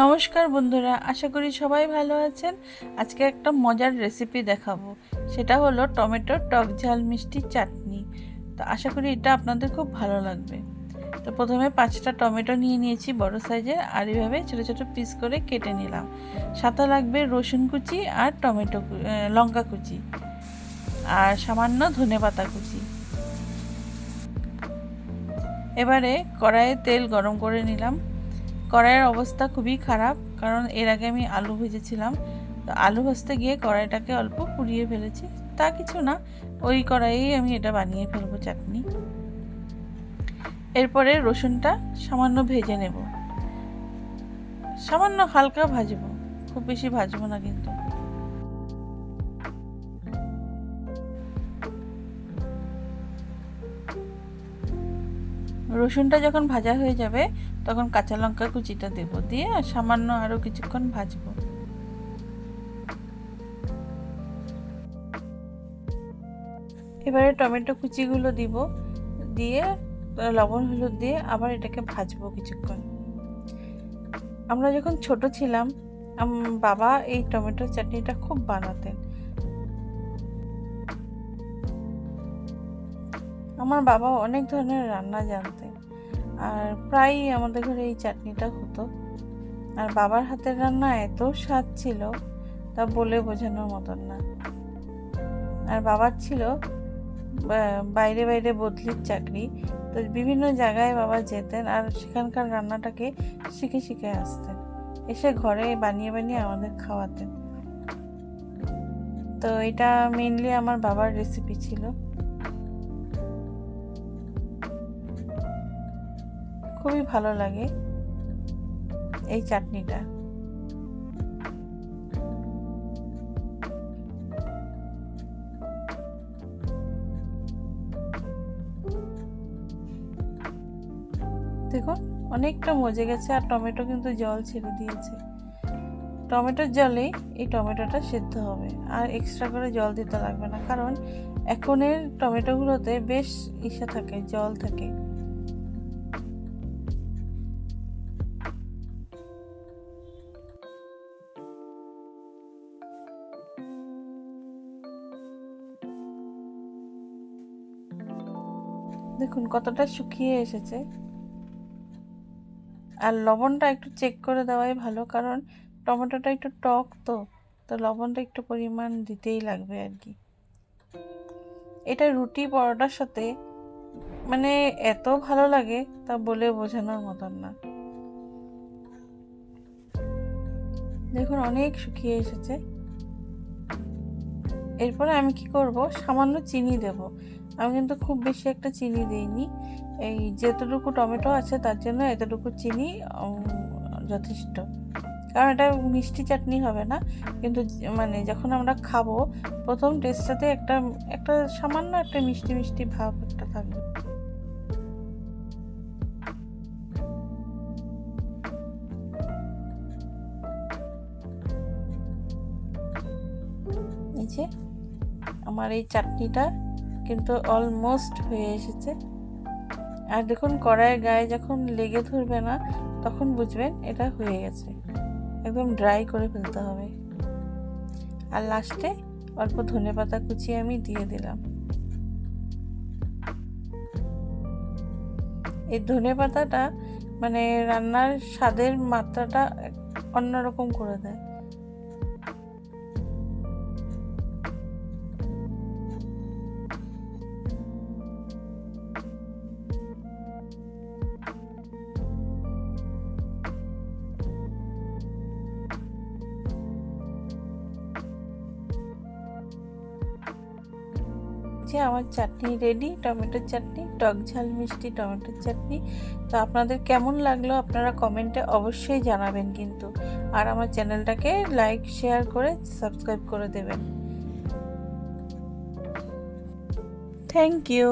নমস্কার বন্ধুরা, আশা করি সবাই ভালো আছেন। আজকে একটা মজার রেসিপি দেখাবো। সেটা হলো টমেটো টক ঝাল মিষ্টি চাটনি। তো আশা করি এটা আপনাদের খুব ভালো লাগবে। তো প্রথমে পাঁচটা টমেটো নিয়ে নিয়েছি বড় সাইজের, আর এইভাবে ছোটো ছোটো পিস করে কেটে নিলাম। সাথে লাগবে রসুন কুচি আর টমেটো লঙ্কা কুচি। আর সামান্য ধনে পাতা কুচি। এবারে কড়াইয়ে তেল গরম করে নিলাম। কড়াইয়ের অবস্থা খুবই খারাপ, কারণ এর আগে আমি আলু ভেজেছিলাম। তো আলু ভাজতে গিয়ে কড়াইটাকে অল্প পুড়িয়ে ফেলেছি, তা কিছু না, ওই কড়াইয়েই আমি এটা বানিয়ে ফেলব চাটনি। এরপরে রসুনটা সামান্য ভেজে নেব। সামান্য হালকা ভাজবো, খুব বেশি ভাজবো না কিন্তু। রসুনটা যখন ভাজা হয়ে যাবে, তখন কাঁচা লঙ্কা কুচিটা দেবো। দিয়ে সামান্য আরও কিছুক্ষণ ভাজবো। এবারে টমেটো কুচিগুলো দিব। দিয়ে লবণ, হলুদ দিয়ে আবার এটাকে ভাজবো কিছুক্ষণ। আমরা যখন ছোট ছিলাম বাবা এই টমেটোর চাটনিটা খুব বানাতেন। আমার বাবা অনেক ধরনের রান্না জানতেন। আর প্রায়ই আমাদের ঘরে এই চাটনিটা হতো। আর বাবার হাতের রান্না এত স্বাদ ছিল, তা বলে বোঝানোর মতন না। আর বাবার ছিল বাইরে বাইরে বদলির চাকরি। তো বিভিন্ন জায়গায় বাবা যেতেন আর সেখানকার রান্নাটাকে শিখে শিখে আসতেন। এসে ঘরে বানিয়ে বানিয়ে আমাদের খাওয়াতেন। তো এটা মেনলি আমার বাবার রেসিপি ছিল। খুবই ভালো লাগে এই চাটনিটা। দেখুন, অনেকটা মজে গেছে আর টমেটো কিন্তু জল ছেড়ে দিয়েছে। টমেটোর জলেই এই টমেটোটা সেদ্ধ হবে আর এক্সট্রা করে জল দিতে লাগবে না, কারণ এখনের টমেটোগুলোতে বেশ ইসে থাকে, জল থাকে। দেখুন, কতটা শুকিয়ে এসেছে। আর লবণটা একটু চেক করে দেওয়াই ভালো, কারণ টমেটোটা একটু টক তো তো লবণটা একটু পরিমাণ দিতেই লাগবে আর কি। এটা রুটি পরোটার সাথে মানে এত ভালো লাগে তা বলে বোঝানোর মতন না। দেখুন, অনেক শুকিয়ে এসেছে। এরপরে আমি কি করব? সামান্য চিনি দেব। আমি কিন্তু খুব বেশি একটা চিনি দিইনি। এই যেতটুকু টমেটো আছে তার জন্য এতটুকু চিনি যথেষ্ট। কারণ এটা মিষ্টি চাটনি হবে না। কিন্তু মানে যখন আমরা খাব, প্রথম টেস্টটাতে একটা একটা সামান্য একটা মিষ্টি মিষ্টি ভাব একটা থাকবে আমার এই চাটনিটা কিন্তু অলমোস্ট হয়ে এসেছে। আর দেখুন, কড়াইয়ের গায়ে যখন লেগে ধরবে না, তখন বুঝবেন এটা হয়ে গেছে। একদম ড্রাই করে ফেলতে হবে। আর লাস্টে অল্প ধনে পাতা কুচিয়ে আমি দিয়ে দিলাম। এই ধনে পাতাটা মানে রান্নার স্বাদের মাত্রাটা অন্যরকম করে দেয়। যে আমার চাটনি রেডি টমেটোর চাটনি, টক ঝাল, মিষ্টি টমেটোর চাটনি। তো আপনাদের কেমন লাগল আপনারা কমেন্টে অবশ্যই জানাবেন কিন্তু। আর আমার চ্যানেলটাকে লাইক শেয়ার করে সাবস্ক্রাইব করে দেবেন। Thank you